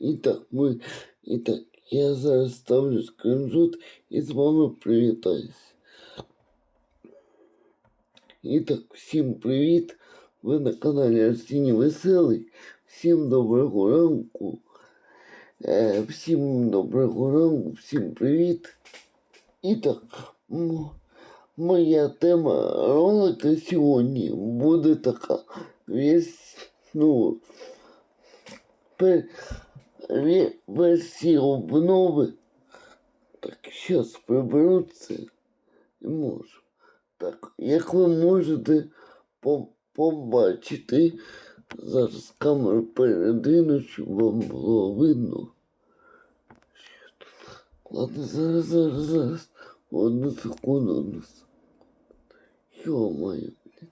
І так, ми. І так, я зараз ставлю скриншот і з вами привітаюсь. І так, всім привіт! Ви на каналі Арсеній Веселий. Всім доброго ранку. Е, всім доброго ранку, всім привіт. І так, м- моя тема ролика сьогодні буде така. Весь, ну, пер, ве- версії обнови. Так, зараз приберу це і можу. Так, як ви можете побачити, зараз камеру передвину, щоб вам було видно. Ладно, зараз, зараз, зараз. Одну секунду, одну секунду. Ё-моё, блин.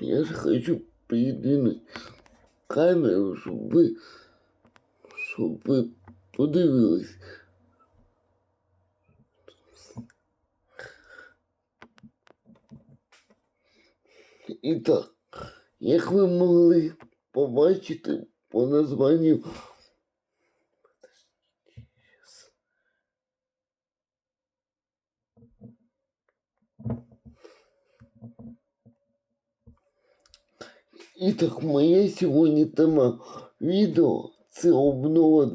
Я же хочу передвинуть камеру, щоб ви, щоб ви подивились. І так, як ви могли побачити по названню. І так, моя сьогодні тема відео це обнова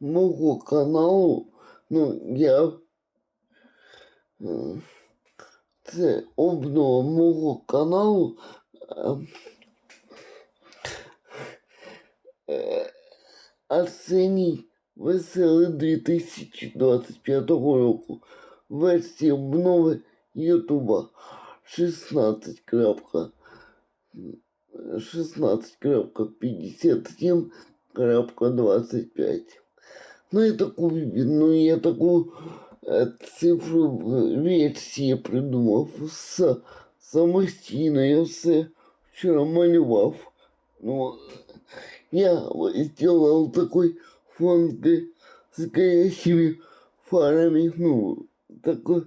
мого каналу. Ну, я. Це обнова мого каналу. е, Арсеній Веселий 2025 року. Версія обнови Ютуба 16. 16.57.25. Ну, я таку, ну, я таку е, цифру в версії придумав с, самостійно. Я все вчора малював. Ну, я сделал такой фон г- с горящими фарами. Ну, такой.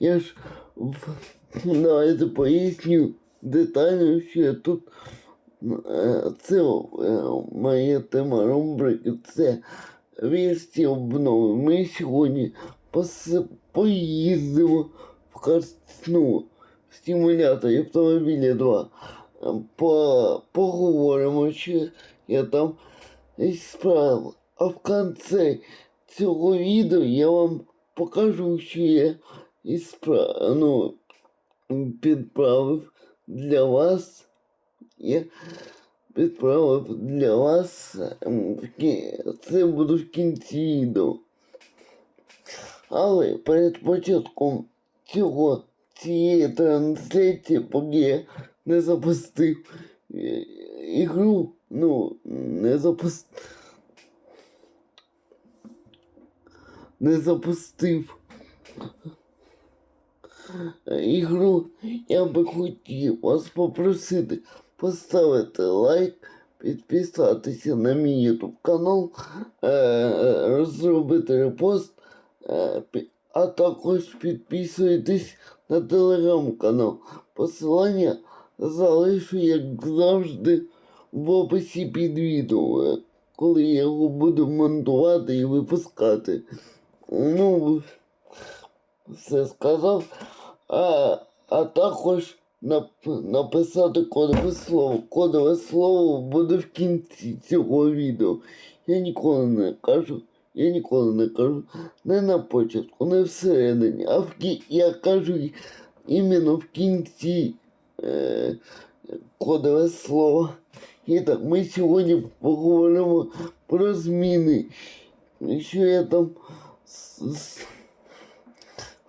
Я ж в- давайте поясню Я тут. е, Це е, моя тема рубрики, це версія обнови. Ми сьогодні поїздимо в картину стимулятор автомобіля 2. Е, По, поговоримо, що я там справив. А в кінці цього відео я вам покажу, що я ісправ... ну, підправив для вас. Я підправив для вас. Це буде в кінці відео. Але перед початком цього цієї трансляції, поки я не запустив е, ігру, ну, не запустив. Не запустив ігру, я би хотів вас попросити поставити лайк, підписатися на мій YouTube канал, е, розробити репост, е, а також підписуйтесь на телеграм-канал. Посилання залишу, як завжди, в описі під відео, коли я його буду монтувати і випускати. Ну, все сказав. А, а також нап- написати кодове слово. Кодове слово буде в кінці цього відео. Я ніколи не кажу, я ніколи не кажу не на початку, не всередині, а в кі... я кажу іменно в кінці е... кодове слово. І так, ми сьогодні поговоримо про зміни. Що я там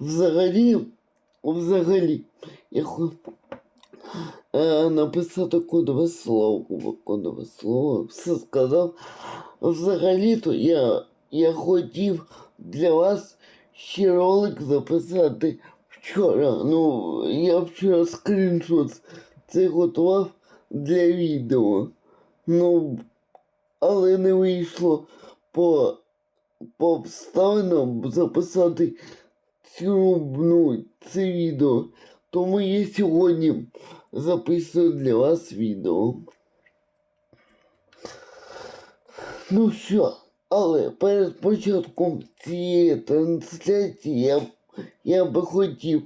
взагалі, взагалі, я хочу е, написати кодове слово, кодове слово, все сказав. Взагалі-то я, я хотів для вас ще ролик записати вчора. Ну, я вчора скріншот це готував для відео. Ну, але не вийшло по, по обставинам записати люблю ну, це відео, тому я сьогодні записую для вас відео. Ну що, але перед початком цієї трансляції я, я би хотів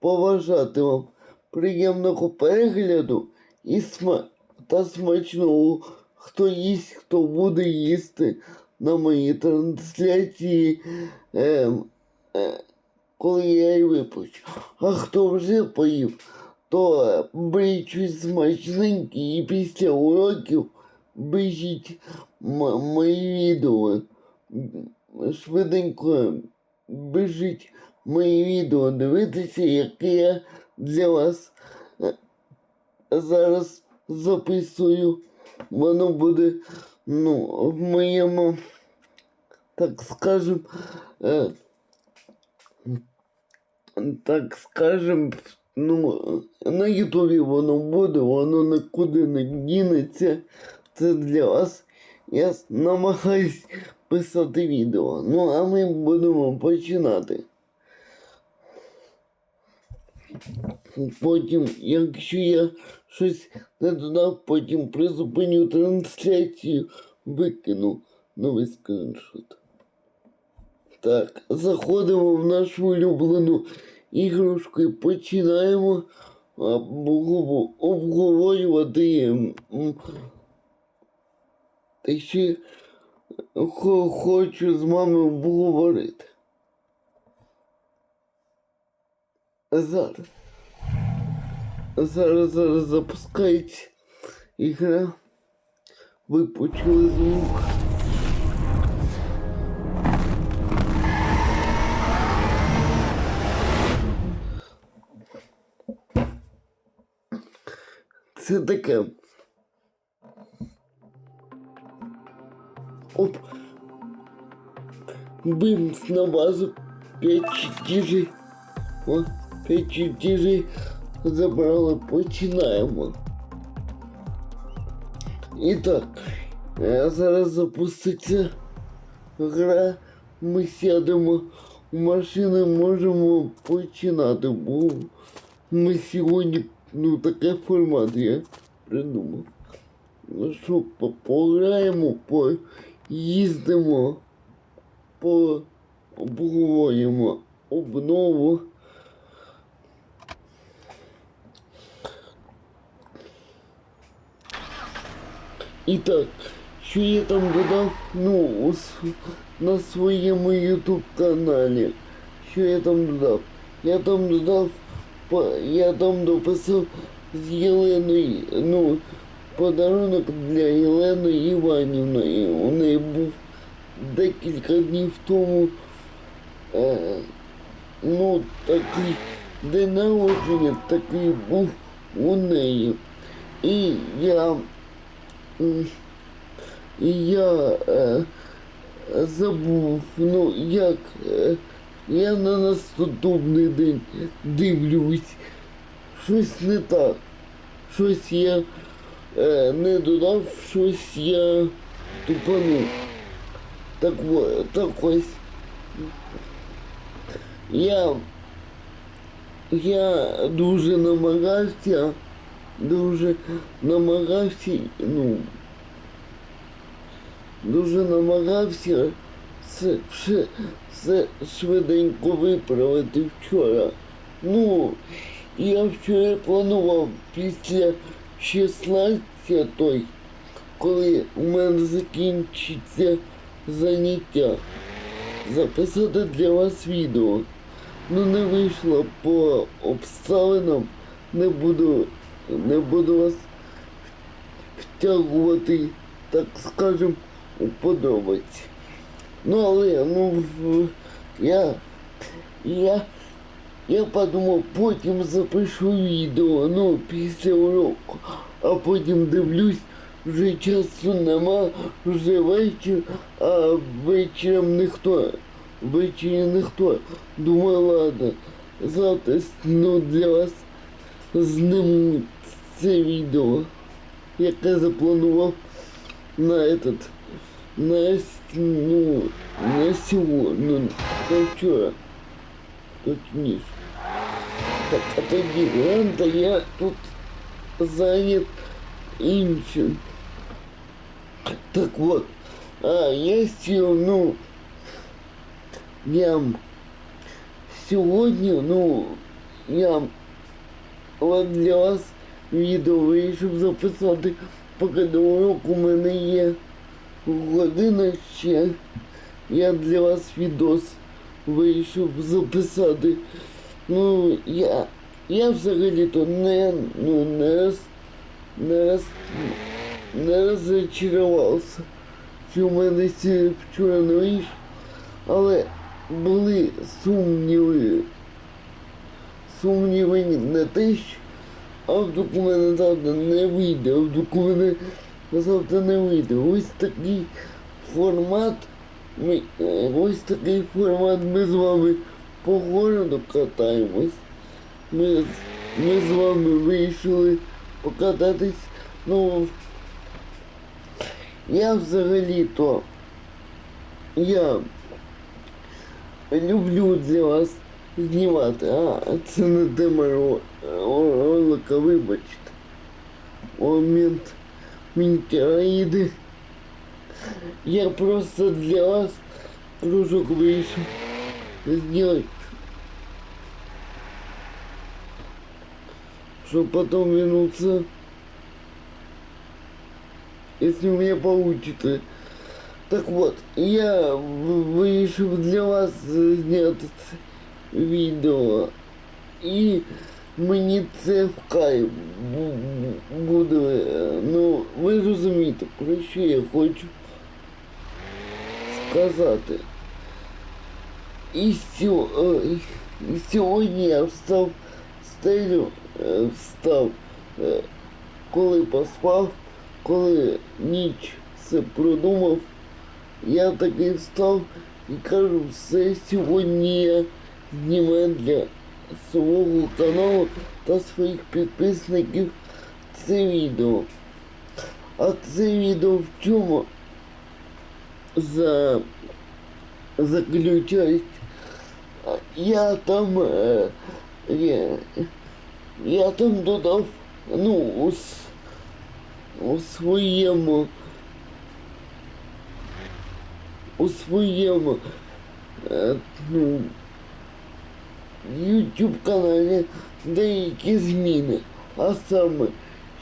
поважати вам приємного перегляду і сма та смачного, хто їсть, хто буде їсти на моїй трансляції. Ем, е, е, коли я її випущу. А хто вже поїв, то беріть щось і після уроків бежіть м- мої відео. Швиденько біжіть мої відео дивитися, яке я для вас е, зараз записую. Воно буде, ну, в моєму, так скажем, е, так скажем, ну, на Ютубі воно буде, воно нікуди не дінеться. Це для вас. Я намагаюсь писати відео. Ну, а ми будемо починати. Потім, якщо я щось не додав, потім призупиню трансляцію, викину новий скріншот. Так, заходимо в нашу улюблену ігрушку і починаємо обговорювати. Та ще хочу з вами обговорити. Зараз. Зараз зараз запускається ігра. Ви почули звук. Це таке. Оп. Бимс на базу 5 чертежей. О, 5 чертежей забрали, починаємо. І так, е, зараз запуститься гра. Ми сядемо в машину, можемо починати, бо ми сьогодні, ну такий формат я придумав. Ну що, по- пограємо, поїздимо, по обговоримо обнову. І так, що я там додав, ну, на своєму YouTube каналі. Що я там додав? Я там додав, я там дописав з Єленою, ну, подарунок для Єлени Іванівної. У неї був декілька днів тому. Е, ну, такий день народження такий був у неї. І я. І я е, забув, ну як. Е, я на наступний день дивлюсь. Щось не так. Щось я е, не додав, щось я тупанув. Так, так ось. Я, я дуже намагався, дуже намагався, ну, дуже намагався все, все, все швиденько виправити вчора. Ну, я вчора планував після 16-ї, коли у мене закінчиться заняття, записати для вас відео. Ну не вийшло по обставинам, не буду, не буду вас втягувати, так скажем, у. Ну але ну я, я, я подумав, потім запишу відео, ну, після уроку, а потім дивлюсь, вже часу нема, вже вечір, а вечором ніхто, ввечері ніхто. Думаю, ладно, завтра ну, для вас зниму це відео, яке запланував на этот, на, ну, на сьогодні, ну, на вчора, точніше. Так, а тоді ладно, я тут зайнят іншим. Так от, А, я сів, ну, я сьогодні, ну, я от для вас відео вирішив записати, поки до уроку у мене є година ще. Я для вас відос вирішив записати. Ну, я, я взагалі-то не, ну, не раз, не раз, не розчарувався, що в мене ці вчора не вийшло, але були сумніви. Сумніви на те, що а вдруг у мене не вийде, а вдруг у завтра не вийде. Ось такий формат. Ми, е, ось такий формат ми з вами по городу катаємось. Ми, ми з вами вирішили покататись. Ну, я взагалі-то я люблю для вас знімати, а це не тема ро- ро- ролика, вибачте. Момент мінтяїди. Я просто для вас кружок вийшов сделать. Чтобы потом вернуться. Если у меня получится. Так вот, я в- вирішив для вас е, зняти це відео. І мені це в кайф бу- бу- буде. е, Ну, ви розумієте, про що я хочу сказати. І, сьо, е, і сьогодні я встав стелю, е, встав, коли поспав, коли ніч все продумав, я таки встав і кажу, все сьогодні я знімаю для свого каналу та своїх підписників це відео. А це відео в чому за заключаюсь. Я там е, я, я там додав, ну, у, у своєму у своєму е, ну, YouTube каналі деякі зміни. А саме,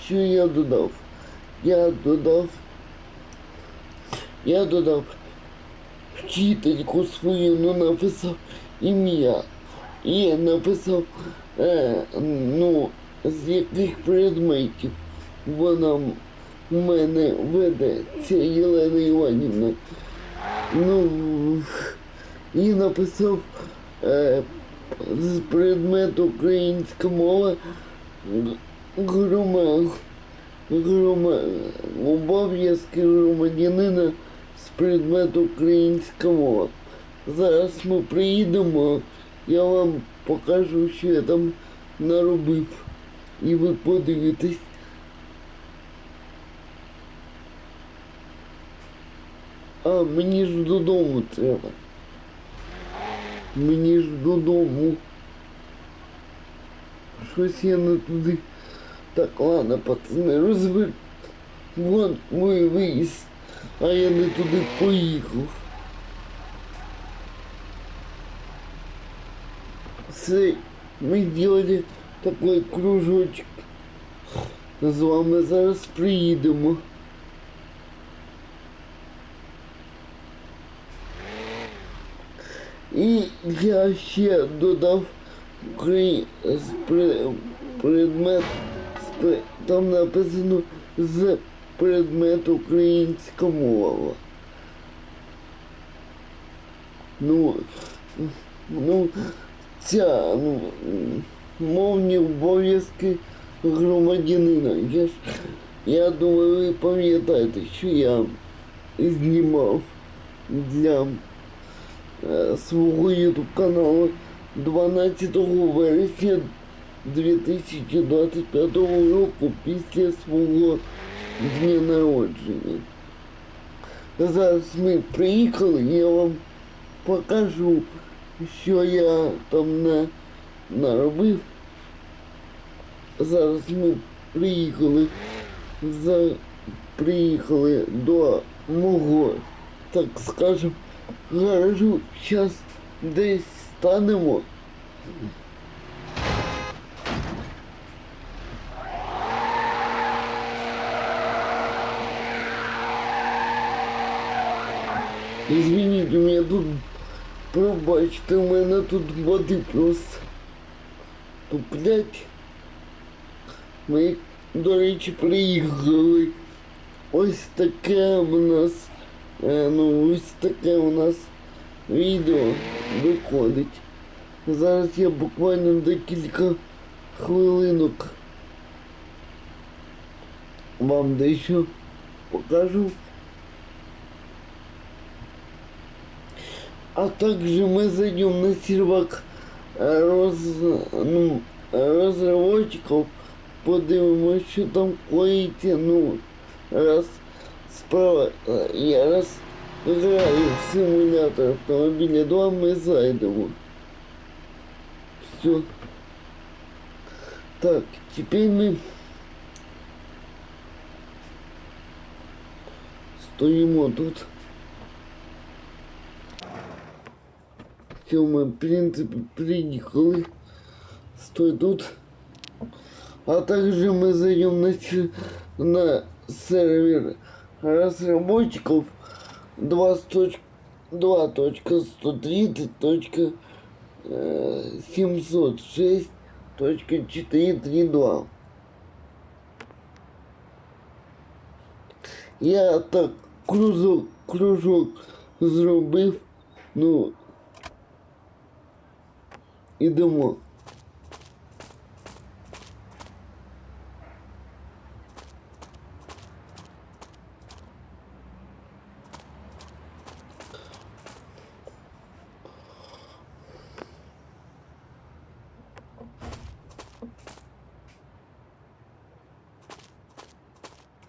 що я додав? Я додав. Я додав вчительку свою, ну написав ім'я. І написав, е, ну, з яких предметів вона в мене веде, ця Єлена Іванівна. Ну, і написав е, з предмету українська мова г- грома, грома, обов'язки громадянина з предмету українська мова. Зараз ми приїдемо, я вам покажу, що я там наробив. І ви подивитесь. А, мені ж додому треба. Мені ж додому. Щось я не туди. Так, ладно, пацани, розвер... Вон мой виїзд, а я не туди поїхав. Все, ми зробили такий кружочок. З вами зараз приїдемо. І я ще додав предмет, там написано з предмет українська мова. Ну, ну, ця, ну, мовні обов'язки громадянина. Я ж, я думаю, ви пам'ятаєте, що я знімав для свого YouTube каналу 12 вересня 2025 року після свого дня народження. Зараз ми приїхали, я вам покажу, що я там на, наробив. Зараз ми приїхали за приїхали до мого так скажем, гаражу зараз десь станемо. Извините, меня тут, пробачте, у мене тут води просто туплять. Ми, до речі, приїхали. Ось таке у нас, ну ось таке у нас відео виходить. Зараз я буквально декілька хвилинок вам дещо покажу. А также мы зайдем на сервак е, роз, ну, розробників, подивимося, що там коїться, ну, раз справа, е, я раз граю в симулятор автомобіля 2, ми зайдемо. Все. Так, теперь мы стоїмо тут. Все, мы, в принципе, приехали. Стой тут. А также мы зайдем на, на сервер разработчиков э, 2.2.706.432. Я так кружок, кружок зробив, ну, ідемо.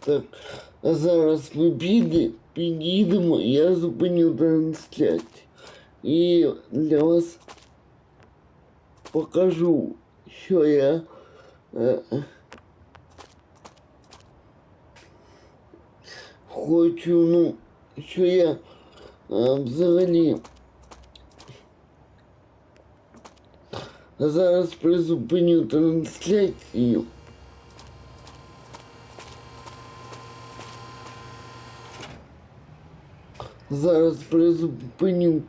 Так, а зараз ми піде, підійдемо, я зупиню трансляцію. І для вас покажу, що я е, хочу, ну, що я е, взагалі зараз призупиню трансляцію. Зараз призупиню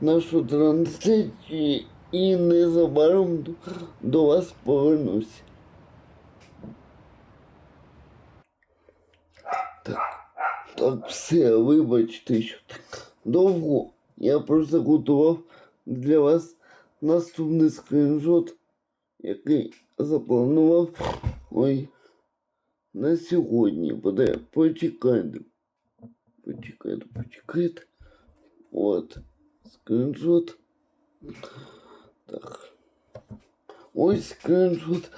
нашу трансляцію і незабаром до, вас повернусь. Так, так все, вибачте, що так довго. Я просто готував для вас наступний скріншот, який запланував ой, на сьогодні. Подай, почекайте. Почекайте, почекайте. От. Скриншот. Так. Ось скриншот.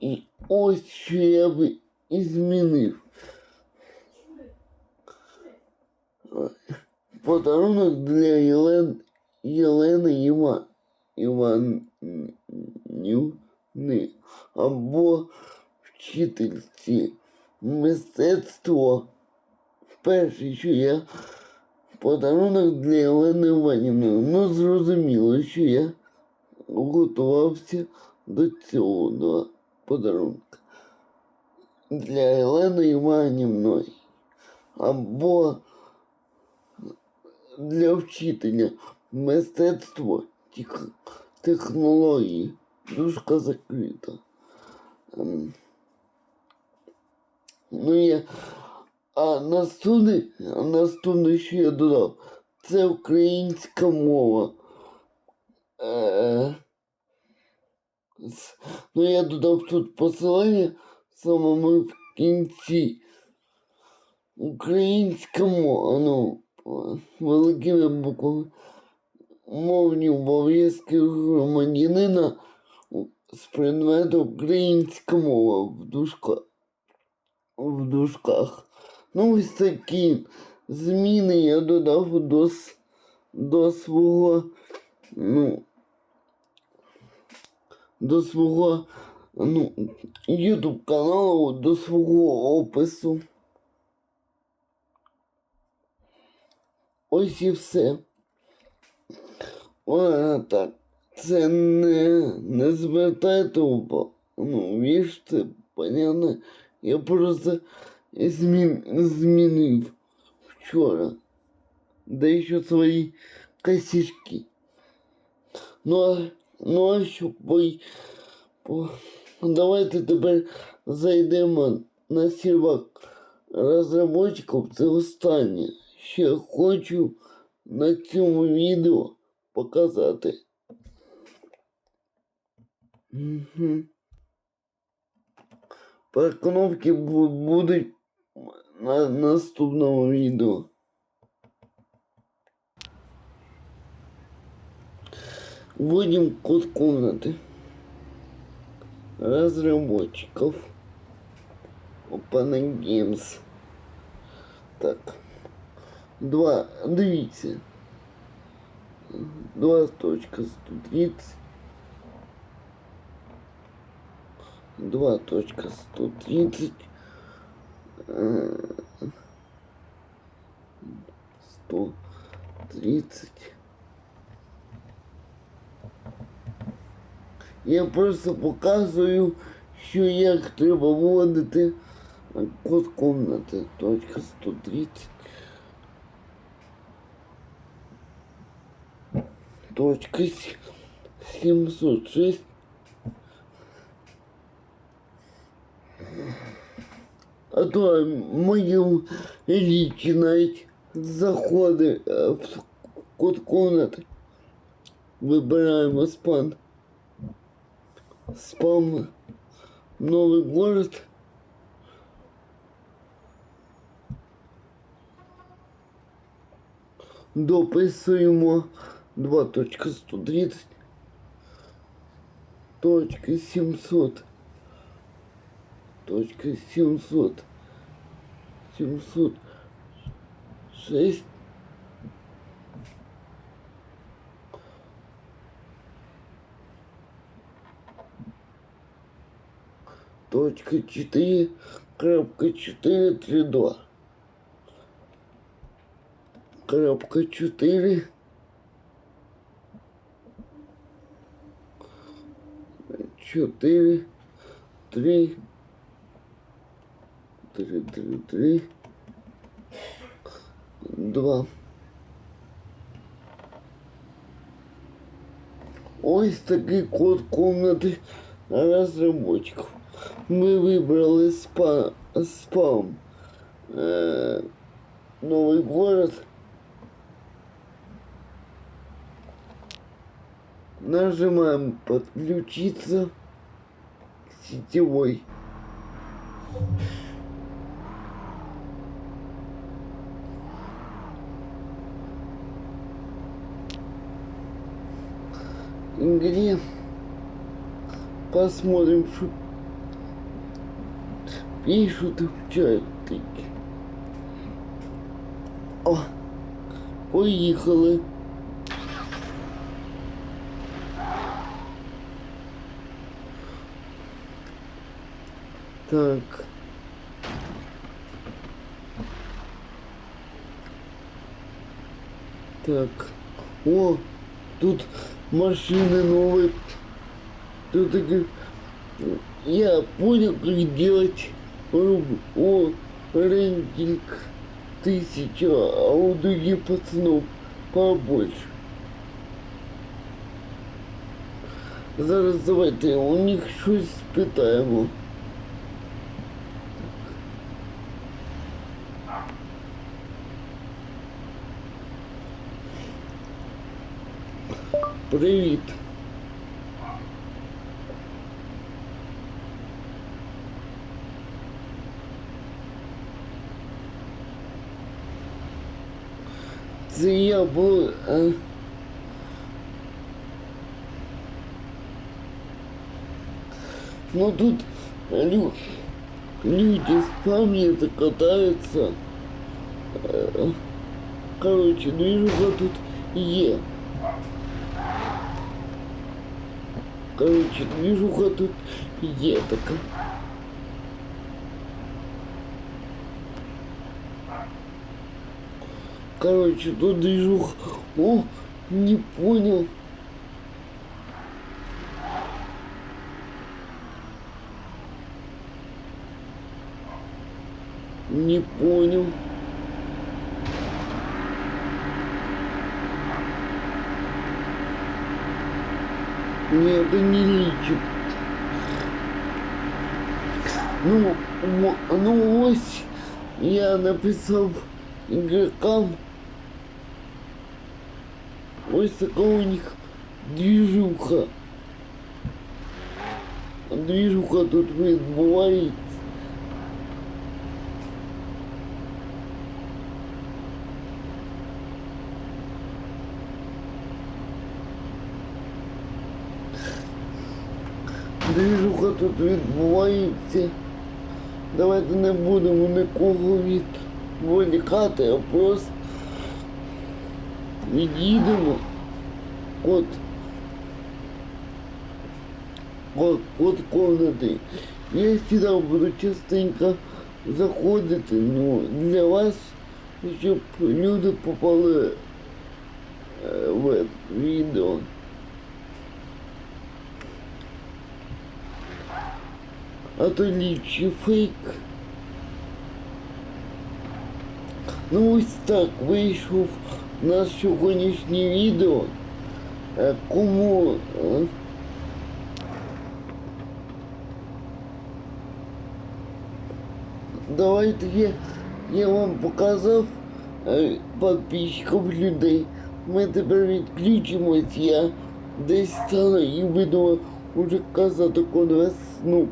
І ось що я би і змінив. Подарунок для Єлен... Єлени Іма... Іванівни або вчительці мистецтва Перший, що я подарунок для Єлени Іванівни. Ну, зрозуміло, що я готувався до цього подарунка. Для Єлени Іванівни. Або для вчителя мистецтва тех- технології. Дужка закрита. Ем, Ну, я а наступне, а наступне, що я додав, це українська мова. Е, ну, я додав тут посилання самому в кінці. Українська мова, ну, великими буквами. Мовні обов'язки громадянина з предмету українська мова в дужках. В дужках. Ну, ось такі зміни я додав до, до свого, ну, до свого, ну, YouTube каналу, до свого опису. Ось і все. А, так. Це не, не звертайте увагу. Ну, вірте, понятно. Я просто змін, змінив вчора. Дещо свої косички. Ну, а, ну а що по, по... Давайте тепер зайдемо на сервак розробників. Це останнє. Ще хочу на цьому відео показати. Угу. Переконовки бу- будуть на наступному виду. Вводим код комнаты. Разработчиков. Open Games. Так. Два. Дивіться. сто тридцать Сто тридцать. Я просто показую, що як треба вводити код комнати. Точка 130. Точка 706. А то навіть заходи е, в код комнати. Вибираємо спам. Спам. Новый город. Дописуємо 2.130. Точка 700. Точка 700. 706. Точка 4. Крапка 4, 3, 2. Крапка 4. Чотири, три, три, три, три, два. Ось такий код комнати розробників. Ми вибрали спа, спам. Е, новий город. Нажимаем подключиться к сетевой. Игре посмотрим, что пишут в чатике. О, поїхали. Так. Так. О, тут машины новые. Тут такие... Я понял, как делать. О, рейтинг тысяча, а у других пацанов побольше. Зараз давайте у них щось спитаємо. Привіт. Це я був. Е... Ну тут лю... люди с памяти катаются. Короче, движуха тут є. Короче, движуха тут є така. Короче, тут движух. О, не понял. Не понял. Нет, это не личит. Ну, во- ну ось я написав игрокам. Ось така у них движуха. Движуха тут відбувається. Тут відбувається. Давайте не будемо нікого відволікати, а просто від'їдемо. Код. Код, код комнати. Я сюди буду частенько заходити, ну, для вас, щоб люди попали е, в відео. А то лічі фейк. Ну ось так вийшов наш сьогоднішнє відео. Е, Кому е, давайте я, я вам показав е, підписчиків людей. Ми тепер відключимось, я десь стану і буду уже казати кодове, ну,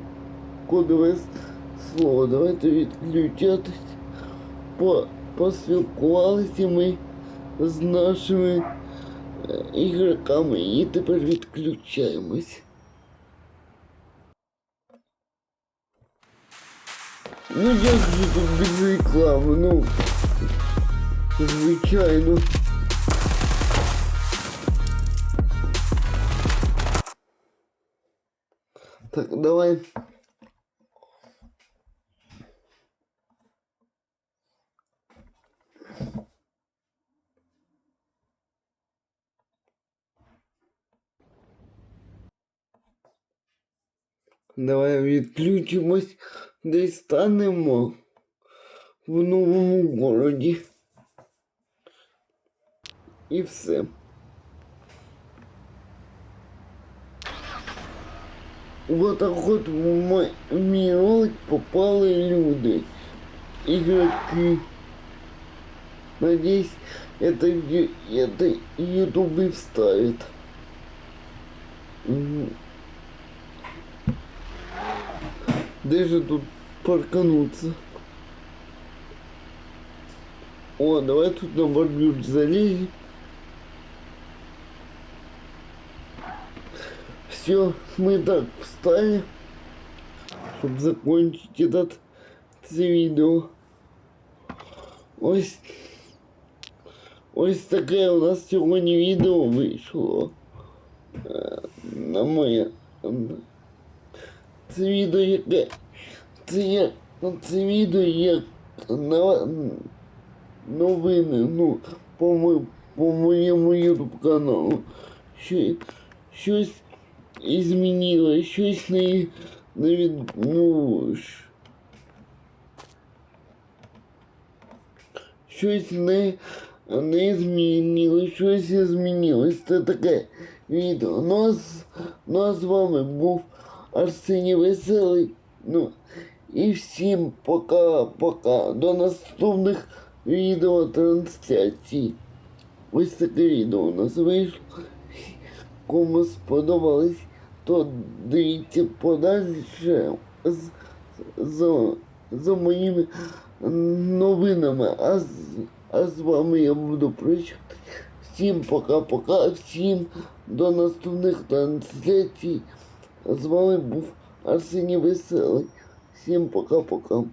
кодове слово. Давайте відключатись. По, поспілкувалися ми з нашими е, ігроками і тепер відключаємось. Ну як же тут без реклами, ну звичайно. Так, давай. Давай відключимось, десь станемо в новому городі. І все. Вот так вот в мой, мій ролик попали люди, игроки. Надеюсь, это, это YouTube вставит. Мгм. Де же тут паркануться? О, давай тут на бордюр залезем. Все, мы так встали, чтобы закончить этот це відео. Ось, ось таке у нас сьогодні відео вийшло. Е, На моє. Це відео яке. Це є. ну, Це відео як новини, ну, по, по моєму YouTube каналу. Що, щось і змінилось, щось не, не від, ну, щось не, не змінилось, щось змінилось. Це таке відео. Ну, з вами був Арсеній Веселий. Ну, і всім пока-пока. До наступних відео трансляцій. Ось таке відео у нас вийшло. Кому сподобалось, то дивіться подальше з, за, за моїми новинами. А з, а з вами я буду прощати. Всім пока-пока, всім до наступних трансляцій. З вами був Арсеній Веселий. Всім пока-пока.